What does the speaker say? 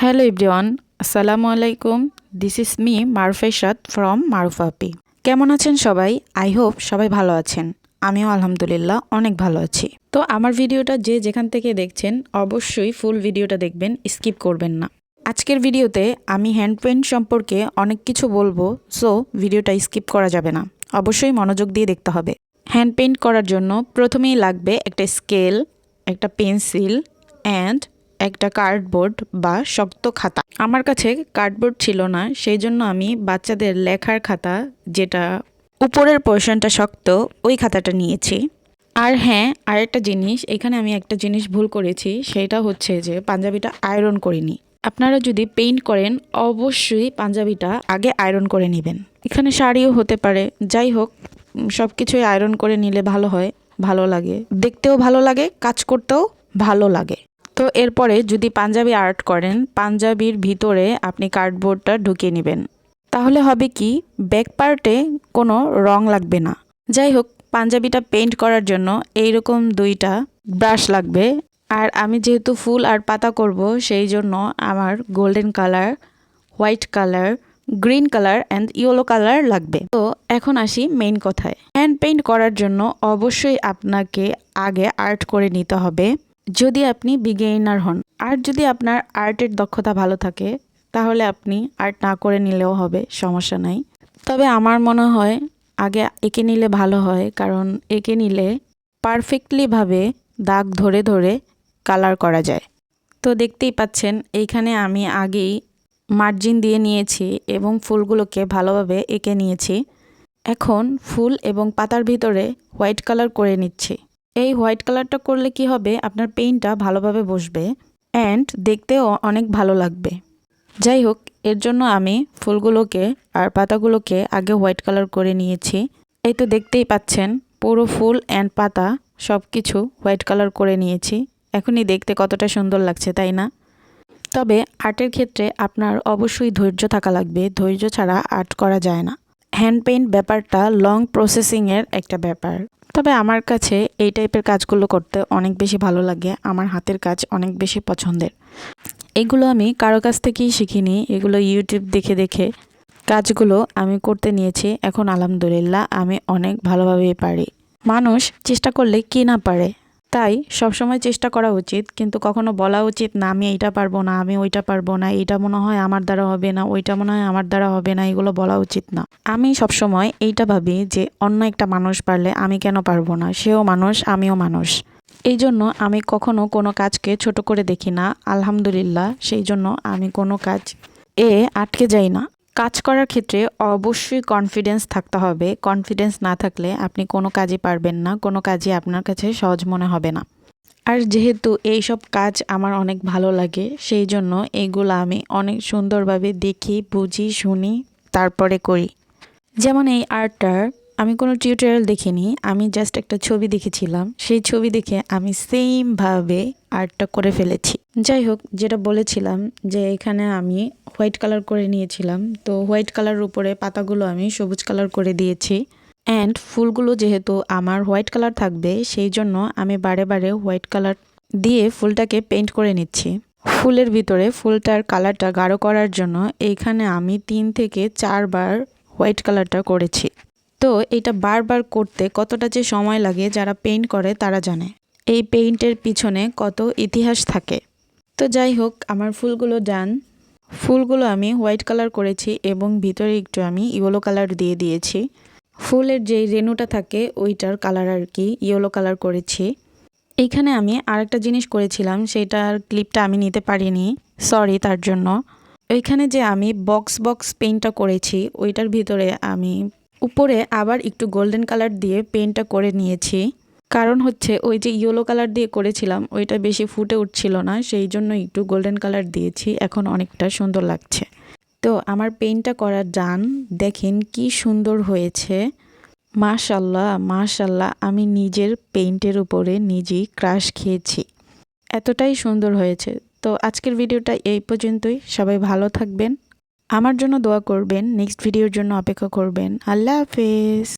Hello everyone আসসালামু আলাইকুম this is me মারফেশাদ ফ্রম মারুফাপি কেমন আছেন সবাই? আই হোপ সবাই ভালো আছেন। আমিও আলহামদুলিল্লাহ অনেক ভালো আছি। তো আমার ভিডিওটা যে যেখান থেকে দেখছেন, অবশ্যই ফুল ভিডিওটা দেখবেন স্কিপ করবেন না। আজকের ভিডিওতে আমি হ্যান্ড পেইন্ট সম্পর্কে অনেক কিছু বলব সো ভিডিওটা স্কিপ করা যাবে না। অবশ্যই মনোযোগ দিয়ে দেখতে হবে। হ্যান্ড পেইন্ট করার জন্য প্রথমেই লাগবে একটা স্কেল একটা পেন্সিল অ্যান্ড একটা কার্ডবোর্ড বা শক্ত খাতা। আমার কাছে কার্ডবোর্ড ছিল না, সেই জন্য আমি বাচ্চাদের লেখার খাতা যেটা উপরের পোর্শনটা শক্ত, ওই খাতাটা নিয়েছি। আর হ্যাঁ আরেকটা জিনিস, এখানে আমি একটা জিনিস ভুল করেছি, সেটা হচ্ছে যে পাঞ্জাবিটা আয়রন করিনি। আপনারা যদি পেইন্ট করেন, অবশ্যই পাঞ্জাবিটা আগে আয়রন করে নেবেন। এখানে শাড়িও হতে পারে, যাই হোক সব কিছুই আয়রন করে নিলে ভালো হয়, ভালো লাগে। দেখতেও ভালো লাগে, কাজ করতেও ভালো লাগে। তো এরপরে যদি পাঞ্জাবি আর্ট করেন, পাঞ্জাবির ভিতরে আপনি কার্ডবোর্ডটা ঢুকিয়ে নেবেন। তাহলে হবে কি, ব্যাক পার্টে কোনো রং লাগবে না। যাই হোক, পাঞ্জাবিটা পেইন্ট করার জন্য এইরকম দুইটা ব্রাশ লাগবে। আর আমি যেহেতু ফুল আর পাতা করব, সেই জন্য আমার golden colour, white colour, green colour and yellow colour লাগবে। তো এখন আসি মেইন কথায়। হ্যান্ড পেইন্ট করার জন্য অবশ্যই আপনাকে আগে আর্ট করে নিতে হবে। যদি আপনি বিগেইনার হন, আর যদি আপনার আর্টের দক্ষতা ভালো থাকে, তাহলে আপনি আর্ট না করে নিলেও হবে, সমস্যা নাই। তবে আমার মনে হয় আগে এঁকে নিলে ভালো হয়, কারণ এঁকে নিলে পারফেক্টলিভাবে দাগ ধরে ধরে কালার করা যায়। তো দেখতেই পাচ্ছেন, এইখানে আমি আগেই মার্জিন দিয়ে নিয়েছি এবং ফুলগুলোকে ভালোভাবে এঁকে নিয়েছি। এখন ফুল এবং পাতার ভিতরে হোয়াইট কালার করে নিচ্ছি। এই হোয়াইট কালারটা করলে কি হবে? আপনার পেইন্টটা ভালোভাবে বসবে অ্যান্ড দেখতেও অনেক ভালো লাগবে। যাই হোক, এর জন্য আমি ফুলগুলোকে আর পাতাগুলোকে আগে হোয়াইট কালার করে নিয়েছি। এই তো দেখতেই পাচ্ছেন, পুরো ফুল অ্যান্ড পাতা সব কিছু হোয়াইট কালার করে নিয়েছি। এখনই দেখতে কতটা সুন্দর লাগছে, তাই না? তবে আর্টের ক্ষেত্রে আপনার অবশ্যই ধৈর্য থাকা লাগবে। ধৈর্য ছাড়া আর্ট করা যায় না। হ্যান্ড পেইন্ট ব্যাপারটা লং প্রসেসিংয়ের একটা ব্যাপার। তবে আমার কাছে এই টাইপের কাজগুলো করতে অনেক বেশি ভালো লাগে, আমার হাতের কাজ অনেক বেশি পছন্দের। এগুলো আমি কারও কাছ থেকেই শিখিনি, এগুলো ইউটিউব দেখে দেখে কাজগুলো আমি করতে নিয়েছি, এখন আলহামদুলিল্লাহ আমি অনেক ভালোভাবেই পারি। মানুষ চেষ্টা করলে কি না পারে? তাই সবসময় চেষ্টা করা উচিত, কিন্তু কখনো বলা উচিত না, আমি এইটা পারব না, আমি ওইটা পারব না, এইটা মনে হয় আমার দ্বারা হবে না, ওইটা মনে হয় আমার দ্বারা হবে না, এগুলো বলা উচিত না। আমি সবসময় এইটা ভাবি যে অন্য একটা মানুষ পারলে আমি কেন পারব না, সেও মানুষ, আমিও মানুষ। এই জন্য আমি কখনো কোনো কাজকে ছোট করে দেখি না, আলহামদুলিল্লাহ, সেই জন্য আমি কোনো কাজ এ আটকে যাই না। কাজ করার ক্ষেত্রে অবশ্যই কনফিডেন্স থাকতে হবে। কনফিডেন্স না থাকলে আপনি কোনো কাজই পারবেন না, কোনো কাজই আপনার কাছে সহজ মনে হবে না। আর যেহেতু এই সব কাজ আমার অনেক ভালো লাগে, সেই জন্য এইগুলো আমি অনেক সুন্দরভাবে দেখি, বুঝি, শুনি, তারপরে করি। যেমন এই আর্টটার আমি কোনো টিউটোরিয়াল দেখিনি, আমি জাস্ট একটা ছবি দেখেছিলাম। সেই ছবি দেখে আমি সেমভাবে আর্টটা করে ফেলেছি। যাই হোক, যেটা বলেছিলাম যে এখানে আমি হোয়াইট কালার করে নিয়েছিলাম। তো হোয়াইট কালার উপরে পাতাগুলো আমি সবুজ কালার করে দিয়েছি। অ্যান্ড ফুলগুলো যেহেতু আমার হোয়াইট কালার থাকবে, সেই জন্য আমি বারে বারে হোয়াইট কালার দিয়ে ফুলটাকে পেন্ট করে নিচ্ছি। ফুলের ভিতরে ফুলটার কালারটা গাঢ় করার জন্য এইখানে আমি তিন থেকে চারবার হোয়াইট কালারটা করেছি। তো এটা বারবার করতে কতটা যে সময় লাগে যারা পেইন্ট করে তারা জানে। এই পেইন্টের পিছনে কত ইতিহাস থাকে। তো যাই হোক, আমার ফুলগুলো ডান। ফুলগুলো আমি হোয়াইট কালার করেছি এবং ভিতরে একটু আমি ইয়েলো কালার দিয়ে দিয়েছি। ফুলের যেই রেনুটা থাকে, ওইটার কালার আর কি ইয়েলো কালার করেছি। এইখানে আমি আরেকটা জিনিস করেছিলাম, সেটার ক্লিপটা আমি নিতে পারিনি। সরি, তার জন্য। ওইখানে যে আমি বক্স বক্স পেইন্টটা করেছি, ওইটার ভিতরে আমি উপরে আবার একটু গোল্ডেন কালার দিয়ে পেন্টটা করে নিয়েছি। কারণ হচ্ছে ওই যে ইয়েলো কালার দিয়ে করেছিলাম, ওইটা বেশি ফুটে উঠছিল না, সেই জন্য একটু গোল্ডেন কালার দিয়েছি, এখন অনেকটা সুন্দর লাগছে। তো আমার পেইন্টটা করা ডান দেখেন কি সুন্দর হয়েছে। মাশাল্লাহ মাশাল্লাহ আমি নিজের পেইন্টের উপরে নিজেই ক্রাশ খেয়েছি। এতটাই সুন্দর হয়েছে। তো আজকের ভিডিওটা এই পর্যন্তই। সবাই ভালো থাকবেন। আমার জন্য দোয়া করবেন। নেক্সট ভিডিওর জন্য অপেক্ষা করবেন। আল্লাহ হাফেজ।